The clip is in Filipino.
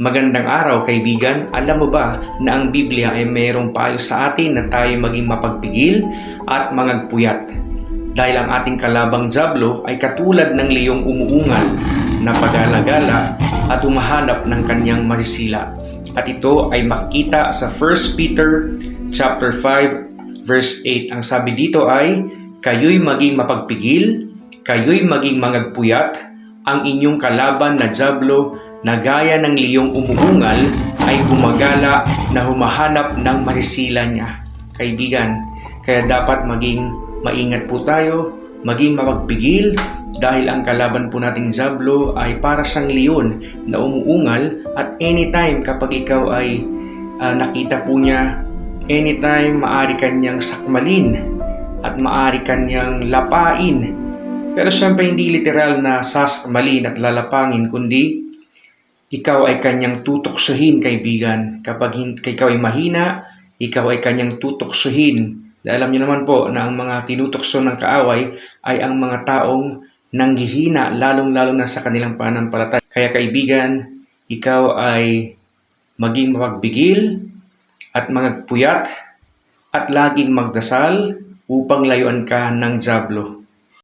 Magandang araw kaibigan. Alam mo ba na ang Biblia ay mayroong payo sa atin na tayo maging mapagpigil at mangagpuyat. Dahil ang ating kalabang Diablo ay katulad ng liyong umuungal na pagalagala at humahanap ng kanyang masisila. At ito ay makita sa 1 Peter chapter 5 verse 8. Ang sabi dito ay, Kayo'y maging mapagpigil, kayo'y maging mangagpuyat, ang inyong kalaban na Diablo na gaya ng liyong umuungal ay gumagala na humahanap ng masisila niya. Kaibigan, kaya dapat maging maingat po tayo, maging mapagpigil dahil ang kalaban po nating Diablo ay para siyang leon na umuungal at anytime kapag ikaw ay ah, nakita po niya, anytime maari kanyang sakmalin at maari kanyang lapain. Pero syempre hindi literal na sasakmalin at lalapangin kundi ikaw ay kanyang tutoksohin, kaibigan. Kapag ikaw ay mahina, ikaw ay kanyang tutoksohin. Dahil alam niyo naman po na ang mga tinutokso ng kaaway ay ang mga taong nanghihina, lalong-lalo na sa kanilang pananampalataya. Kaya kaibigan, ikaw ay maging mapagbigil at magpuyat at laging magdasal upang layuan ka ng Diablo.